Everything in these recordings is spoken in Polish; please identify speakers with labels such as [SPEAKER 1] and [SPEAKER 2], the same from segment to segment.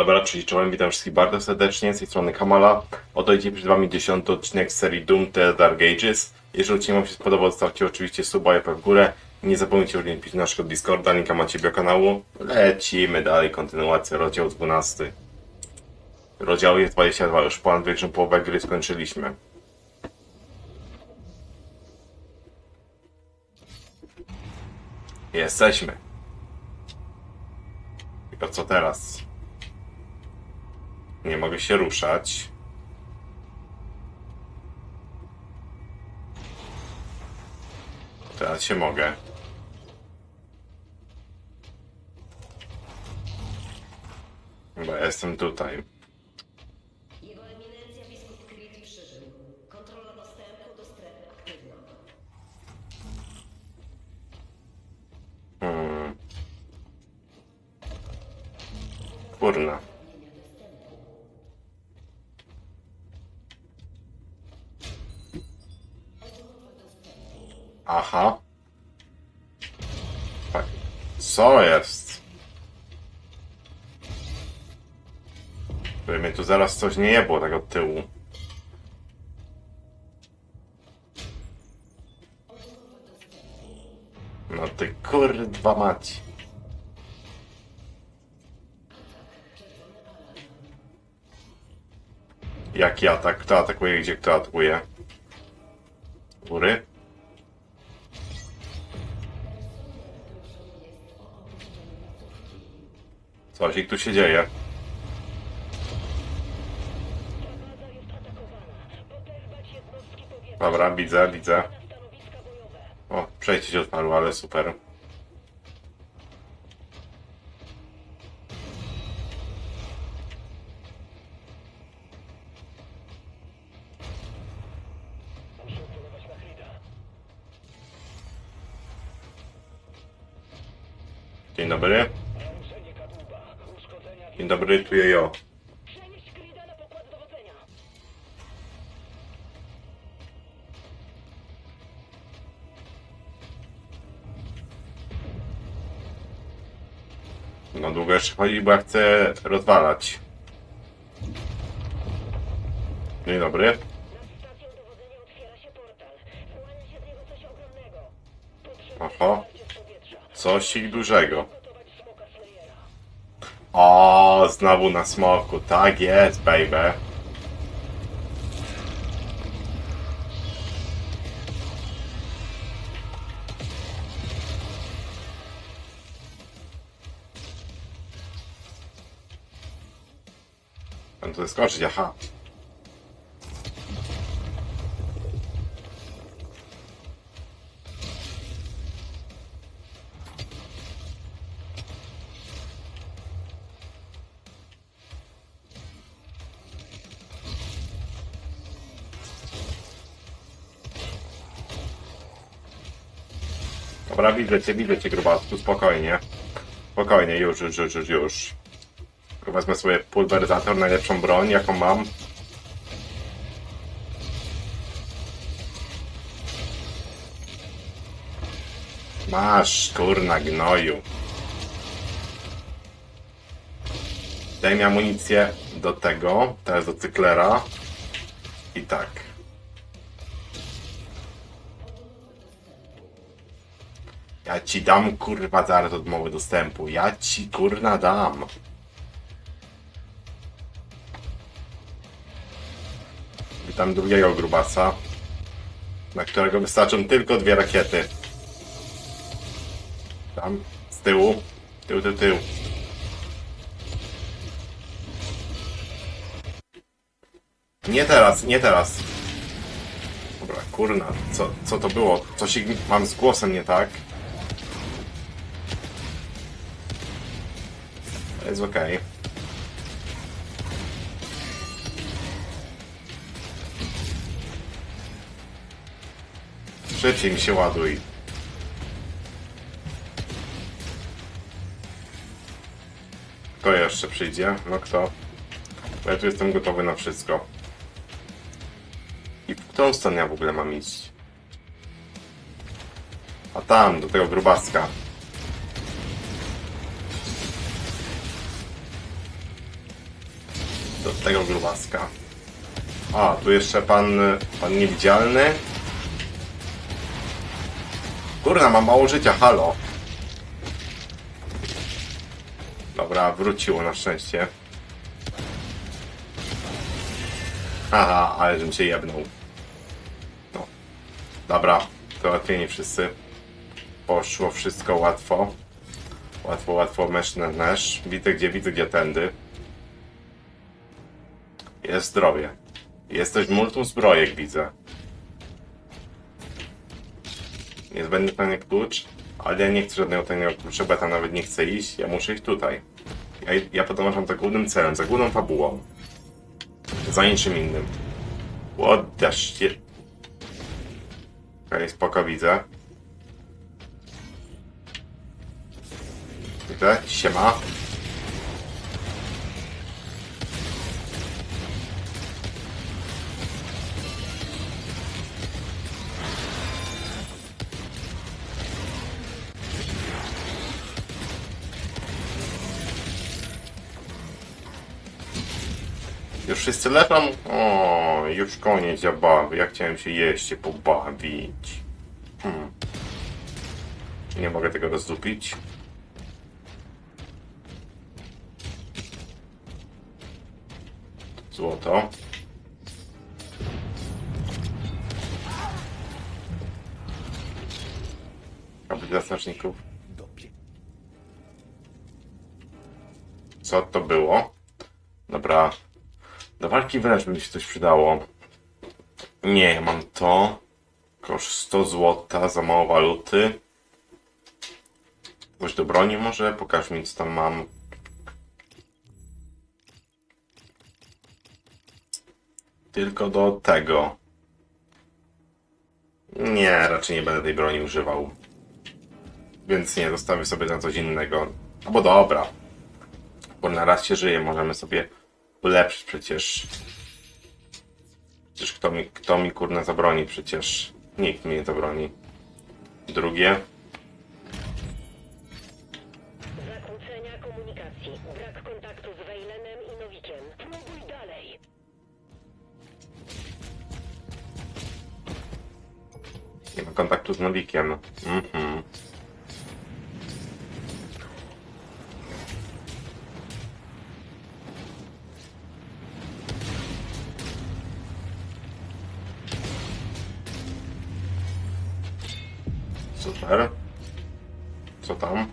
[SPEAKER 1] Dobra, czyli czołem, witam wszystkich bardzo serdecznie, z tej strony Kamala. Oto idzie przed wami dziesiąty odcinek z serii Doom The Dark Ages. Jeżeli odcinek wam się spodobał, zostawcie oczywiście suba i w górę. Nie zapomnijcie uczestniczyć naszego Discorda, linka macie w kanału. Lecimy dalej, kontynuacja, rozdział 12. Rozdział jest 22, już ponad większą połowę gry skończyliśmy. Jesteśmy. Tylko co teraz? Nie mogę się ruszać. Teraz się mogę. Bo ja jestem tutaj.
[SPEAKER 2] Jego eminencja biskup Creed. Kontrola dostępu do strefy aktywna.
[SPEAKER 1] Hmm. Kurna. Aha. Tak. Co jest? Żeby mnie tu zaraz coś nie jebło od tyłu. No ty kurwa mać. Jaki atak? Kto atakuje? Gdzie kto atakuje? Góry? Coś ich tu się dzieje. Dobra, widzę, widzę. O, przejście się odparło, ale super. Dzień dobry. Dobry, tu jo.
[SPEAKER 3] Przenieść Frida na.
[SPEAKER 1] No długo jeszcze chodzi, bo ja chcę rozwalać. Dzień dobry.
[SPEAKER 3] Nad otwiera się portal. Się z niego coś ogromnego. Powietrza.
[SPEAKER 1] Coś ich dużego. O, znowu na smoku. Tak jest, baby. Mam tu skoczyć, aha. Dobra, widzę cię, widzę cię, grubasku, spokojnie. Spokojnie, już, już, już, już, już. Wezmę sobie pulweryzator, najlepszą broń, jaką mam. Masz, kurna, gnoju. Daj mi amunicję do tego, teraz do cyklera. I tak. Ja ci dam kurwa zaraz odmowę dostępu. Ja ci kurna dam. Witam drugiego grubasa, na którego wystarczą tylko dwie rakiety. Tam, z tyłu, tył, tył, tył. Nie teraz, nie teraz. Dobra, kurna, co, co to było? Coś mam z głosem nie tak. Jest okej. Szybciej mi się ładuj. Kto jeszcze przyjdzie? No kto? Bo ja tu jestem gotowy na wszystko. I stronę ja w ogóle mam iść? A tam, do tego grubaska. Tego grubaska. A, tu jeszcze pan, pan niewidzialny. Kurna, mam mało życia, halo. Dobra, wróciło na szczęście. Aha, ale żebym się jebnął. No. Dobra, załatwieni wszyscy. Poszło wszystko łatwo. Łatwo, łatwo, mesz na mesz. Widzę gdzie, widzę gdzie tędy. Jest zdrowie. Jest też multum zbrojek, widzę. Niezbędny pewnie klucz, ale ja nie chcę żadnego tajnego klucza, bo ja tam nawet nie chcę iść, ja muszę iść tutaj. Ja, ja podążam za głównym celem, za główną fabułą. Za niczym innym. What shit. Okej, spoko, widzę. Widzę, siema. Wszyscy leżą? O, już koniec zabawy. Ja chciałem się jeszcze pobawić. Hmm. Nie mogę tego rozdupić. Złoto. Aby dla strażników. Co to było? Dobra. Do walki wręcz mi się coś przydało. Nie, mam to. Koszt 100 złota, za mało waluty. Coś do broni może? Pokaż mi co tam mam. Tylko do tego. Nie, raczej nie będę tej broni używał. Więc nie, zostawię sobie na coś innego. Albo dobra. Bo na raz się żyje, możemy sobie ulepszyć przecież. Przecież kto mi, kto mi kurna zabroni przecież. Nikt mi nie zabroni. Drugie.
[SPEAKER 3] Zakłócenia komunikacji. Brak kontaktu z Wejlenem i Nowikiem. Próbuj dalej.
[SPEAKER 1] Nie ma kontaktu z Nowikiem. Mhm. Super. Co tam?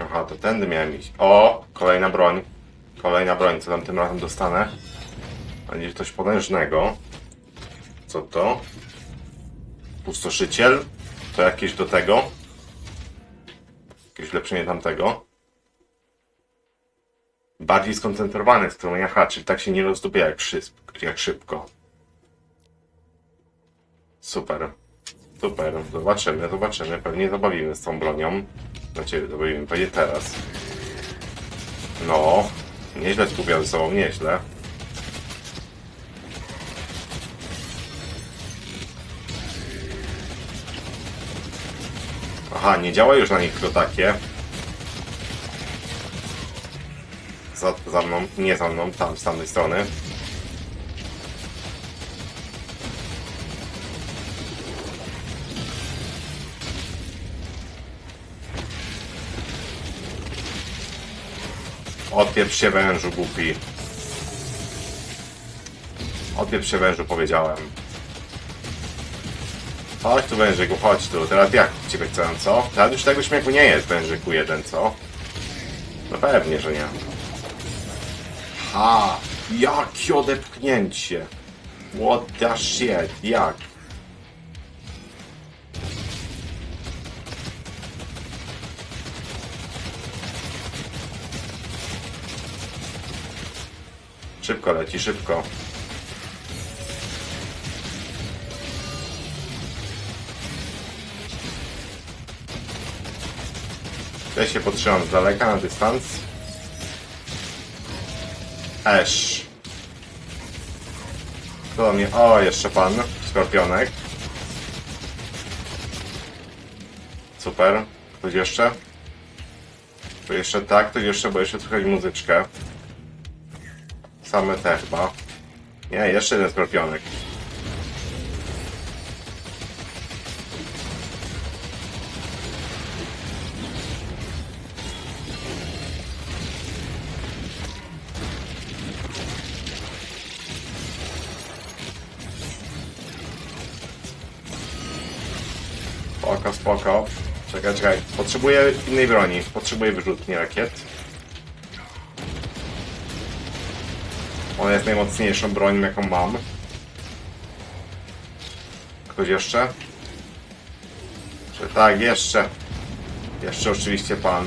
[SPEAKER 1] Aha, to tędy miałem iść. O, kolejna broń. Kolejna broń, co tam tym razem dostanę? Będzie coś potężnego. Co to? Pustoszyciel? To jakieś do tego? Jakieś ulepszenie tamtego? Bardziej skoncentrowane strumienia haczy, tak się nie rozdupia jak, jak szybko. Super. Super, zobaczymy, zobaczymy. Pewnie zabawimy z tą bronią. Znaczy, zabawimy pewnie teraz. No, nieźle skupiam ze sobą, nieźle. Aha, nie działa już na nich to takie. Za, za mną, nie za mną, tam, z tamtej strony. Odpieprz się wężu, głupi. Odpieprz się wężu, powiedziałem. Chodź tu wężyku, chodź tu. Teraz jak ciebie chcę, co? Teraz już tego śmiechu nie jest wężyku jeden, co? No pewnie, że nie. Ha! Jakie odepchnięcie! What the shit? Jak? Szybko leci, szybko. Ja się potrzymam z daleka na dystans. Ash. Kto do mnie? O, jeszcze pan. Skorpionek. Super. Ktoś jeszcze? To jeszcze tak, to jeszcze, bo jeszcze słychać muzyczkę. Same te chyba. Nie, jeszcze jeden skorpionek. Spoko, spoko. Czekaj, czekaj. Potrzebuję innej broni. Potrzebuję wyrzutni rakiet. Ona jest najmocniejszą bronią, jaką mam. Ktoś jeszcze? Czy tak, jeszcze. Jeszcze oczywiście pan.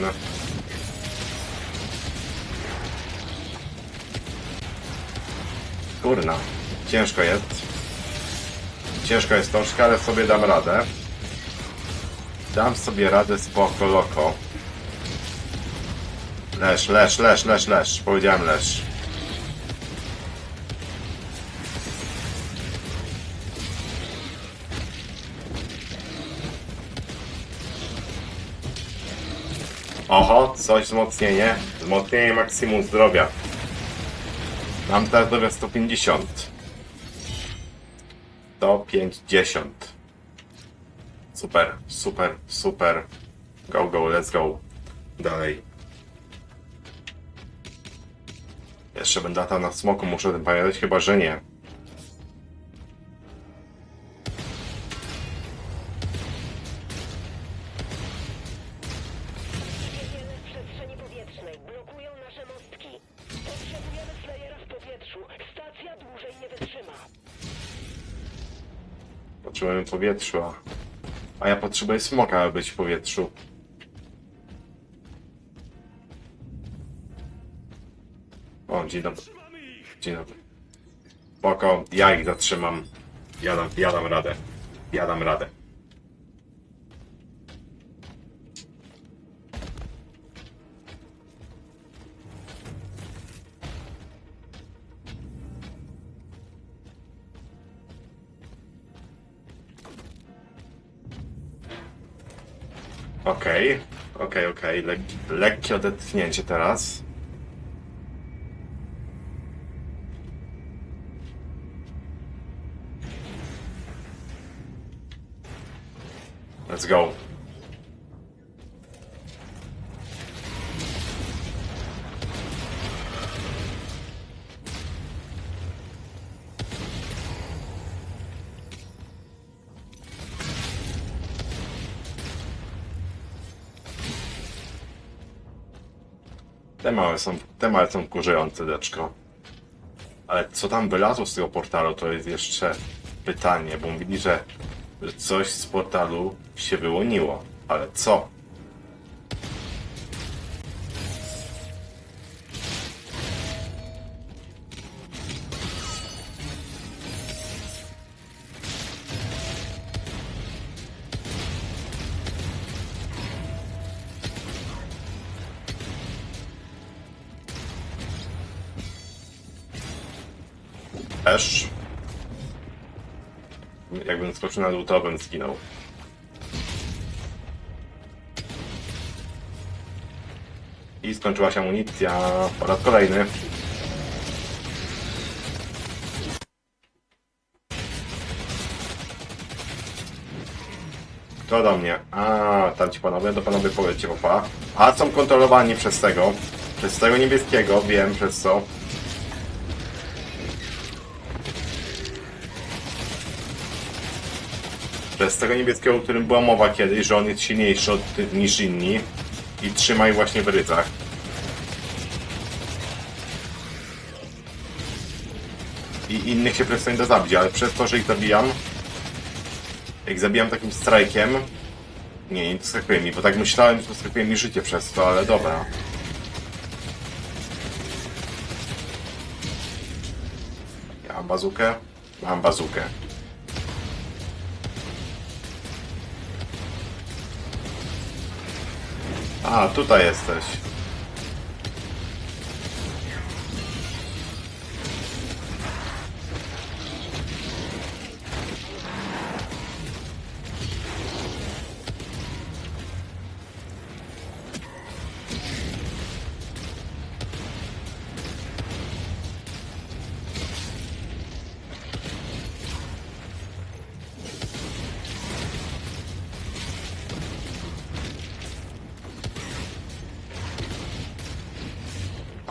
[SPEAKER 1] Kurna. Ciężko jest. Ciężko jest troszkę, ale sobie dam radę. Dam sobie radę spoko loko. Lesz, lesz, lesz, lesz, lesz. Powiedziałem lesz. Oho, coś wzmocnienie. Wzmocnienie maksimum zdrowia. Mam teraz zdrowia 150. 150. Super, super, super. Go, go, let's go. Dalej. Jeszcze będę latał na smoku, muszę o tym pamiętać, chyba że nie.
[SPEAKER 3] Wiele w przestrzeni powietrznej. Blokują nasze mostki. Potrzebujemy w powietrzu. Stacja dłużej nie wytrzyma.
[SPEAKER 1] Potrzebujemy powietrza. A ja potrzebuję smoka, aby być w powietrzu. O, dzień dobry. Dzień dobry. Spoko, ja ich zatrzymam. Ja dam, ja dam radę. Ja dam radę. Okej, okej, okej. Lek lekkie odetchnięcie teraz. Let's go. Te małe są, te małe są wkurzające, deczko. Ale co tam wylazło z tego portalu, to jest jeszcze pytanie, bo mówili, że, że coś z portalu się wyłoniło. Ale co? Skoczył na dół, to bym zginął. I skończyła się amunicja po raz kolejny. Kto do mnie? A, tam ci panowie, to panowie powiedzcie, popa. A są kontrolowani przez tego. Przez tego niebieskiego, wiem przez co. Przez tego niebieskiego, o którym była mowa kiedyś, że on jest silniejszy od, niż inni i trzyma ich właśnie w rycach. I innych się przez to nie da zabić, ale przez to, że ich zabijam, jak zabijam takim strajkiem, nie, nie doskakuje mi, bo tak myślałem, że doskakuje mi życie przez to, ale dobra. Ja mam bazukę? Mam bazukę. A, tutaj jesteś.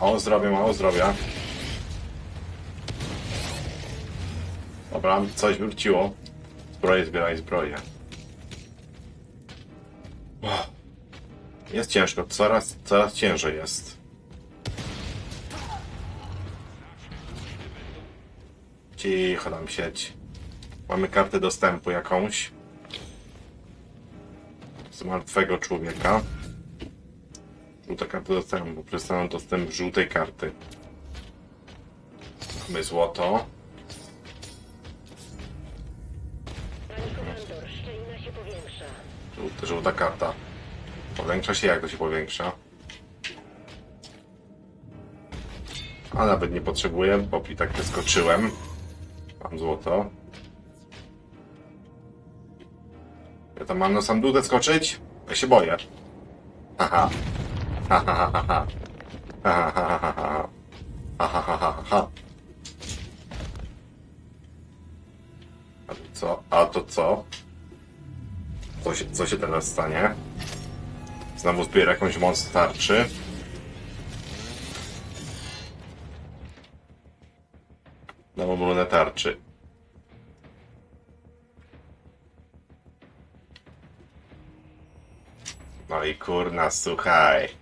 [SPEAKER 1] Mało zdrowia, mało zdrowia. Dobra, coś wróciło. Zbroję, zbieraj zbroję. Jest ciężko, coraz, coraz ciężej jest. Cicho nam sieć. Mamy kartę dostępu jakąś. Z martwego człowieka. Żółta karta dostępu. Przystaną dostęp żółtej karty. Mamy złoto.
[SPEAKER 3] Pani komandor, szczelina się powiększa.
[SPEAKER 1] Żółta, żółta karta. Powiększa się, jak to się powiększa? A nawet nie potrzebuję, bo i tak wyskoczyłem. Mam złoto. Ja tam mam na sam dół skoczyć? Ja się boję. Haha. Haha, ha, ha, ha. Haha, ha, ha, ha. Haha, ha, ha, ha. A to co? A to co? Co się, co się teraz stanie? Znowu zbiera jakąś moc tarczy. Znowu brunę tarczy. No i kurna, słuchaj.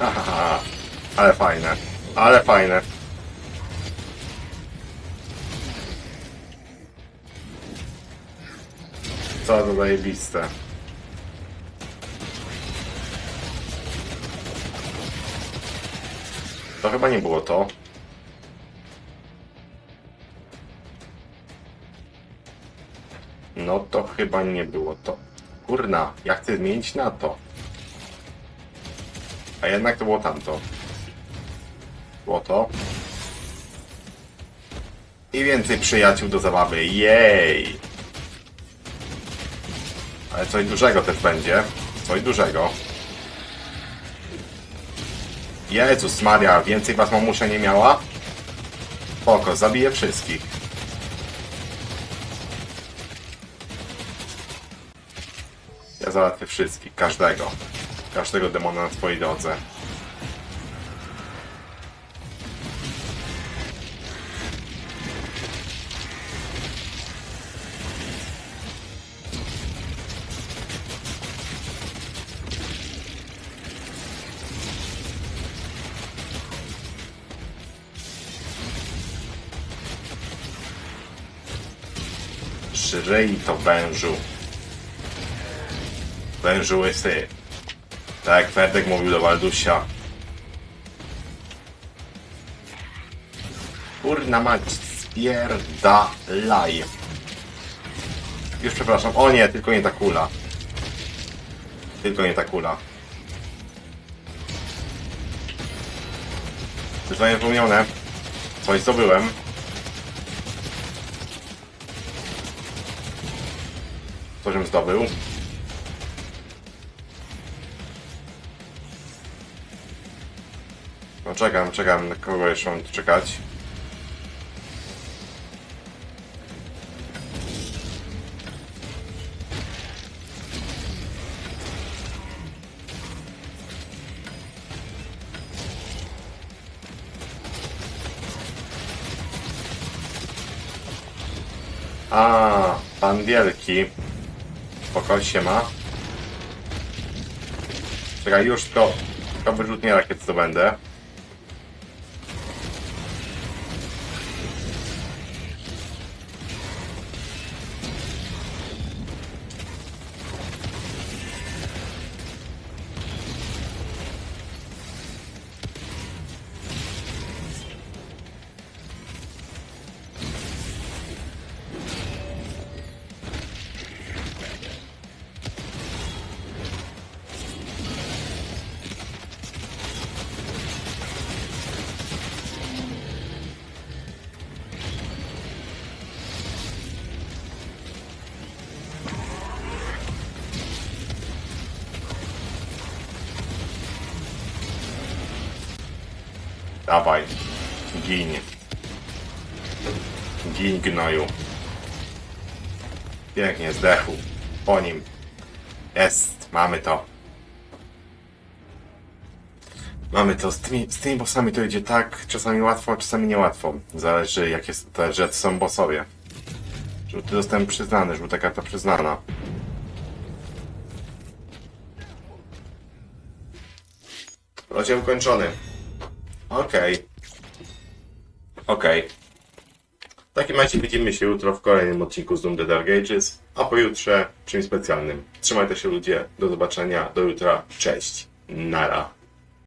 [SPEAKER 1] Ale fajne. Ale fajne. Co to zajebiste. To chyba nie było to. No to chyba nie było to. Kurna, ja chcę zmienić na to. Jednak to było tamto. Było to. I więcej przyjaciół do zabawy. Jej! Ale coś dużego też będzie. Coś dużego. Jezus Maria, więcej was mamusia nie miała? Spoko, zabiję wszystkich. Ja załatwię wszystkich, każdego. Każdego demona na swojej drodze. Żryj to wężu. Wężu łysy. Tak jak Ferdek mówił do Waldusia. Kurna mać, spierdalaj. Już przepraszam. O nie, tylko nie ta kula. Tylko nie ta kula. Wyzwanie wypełnione. Coś zdobyłem. Cożem zdobył. No czekam, czekam, na kogo jeszcze mam tu czekać. A, pan wielki. Spoko, się ma. Czekaj, już tylko, tylko wyrzutnie rakiet to będę. Dawaj. Gin. Gin gnoju. Pięknie, zdechł. Po nim. Jest, mamy to. Mamy to. Z tymi, z tymi bossami to idzie tak, czasami łatwo, czasami niełatwo. Zależy jakie zależy, jacy są bossowie. Żółty zostałem przyznany, żółta karta przyznana. Rozdział ukończony. Okej. Okej. W takim razie widzimy się jutro w kolejnym odcinku z Doom The Dark Ages, a pojutrze czymś specjalnym. Trzymajcie się ludzie, do zobaczenia, do jutra, cześć, nara.